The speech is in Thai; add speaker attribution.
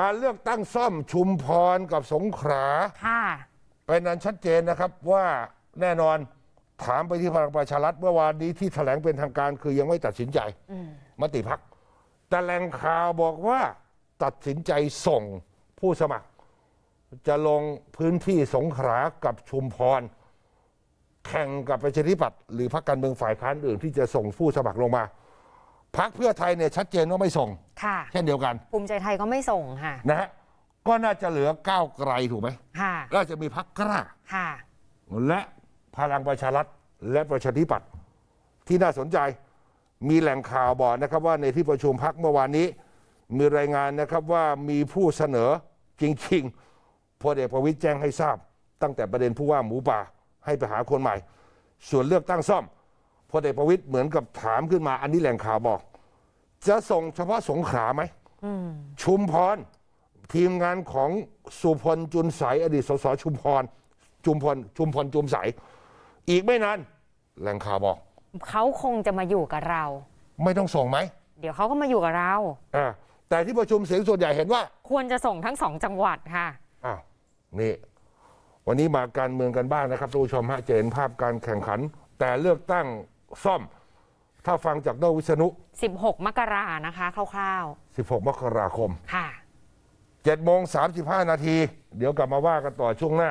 Speaker 1: การเลือกตั้งซ่อมชุมพรกับสงขลา
Speaker 2: ค่ะ
Speaker 1: เป็นนั้นชัดเจนนะครับว่าแน่นอนถามไปที่พลังประชารัฐเมื่อวานนี้ที่แถลงเป็นทางการคือยังไม่ตัดสินใจมติพักแต่แหล่งข่าวบอกว่าตัดสินใจส่งผู้สมัคร จะลงพื้นที่สงขลากับชุมพร แข่งกับประชาธิปัตย์หรือพรรคการเมืองฝ่ายค้านอื่นที่จะส่งผู้สมัครลงมาพักเพื่อไทยเนี่ยชัดเจนว่าไม่ส่ง
Speaker 2: ค่ะ
Speaker 1: เช่นเดียวกัน
Speaker 2: ภูมิใจไทยก็ไม่ส่งค่ะ
Speaker 1: นะฮะก็น่าจะเหลือก้าวไกลถูกไหม
Speaker 2: ค่ะ
Speaker 1: ก็จะมีพักกล้า
Speaker 2: ค่ะ
Speaker 1: และพลังประชารัฐและประชาธิปัตย์ที่น่าสนใจมีแหล่งข่าวบอกนะครับว่าในที่ประชุมพักเมื่อวานนี้ มีรายงานนะครับว่ามีผู้เสนอจริงๆพลเอกประวิตยแจ้งให้ทราบ ตั้งแต่ประเด็นผู้ว่าหมูป่าให้ไปหาคนใหม่ ส่วนเลือกตั้งซ่อมพลเอกประวิตยเหมือนกับถามขึ้นมาอันนี้แหล่งข่าวบอก จะส่งเฉพาะสงขลาไหมชุมพร ทีมงานของสุพลจุนใสอดีตสสชุมพร จุมพลชุมพลจุมใส อีกไม่นานแหล่งข่าวบอก
Speaker 2: เขาคงจะมาอยู่กับเรา
Speaker 1: ไม่ต้องส่งไหม
Speaker 2: เดี๋ยวเขาก็มาอยู่กับเรา
Speaker 1: อ่าแต่ที่ประชุมเสียงส่วนใหญ่เห็นว่า
Speaker 2: ควรจะส่งทั้งสองจังหวัดค่ะ
Speaker 1: อ้าวนี่ วันนี้มาการเมืองกันบ้างนะครับทุกผู้ชมฮะจะเห็นภาพการแข่งขัน แต่เลือกตั้งซ่อม ถ้าฟังจากดรวิษณุ
Speaker 2: 16 มกรานะคะคร่าว
Speaker 1: 16 มกราคม
Speaker 2: ๆ ค่ะ
Speaker 1: 7โมง35 นาที เดี๋ยวกลับมาว่ากันต่อช่วงหน้า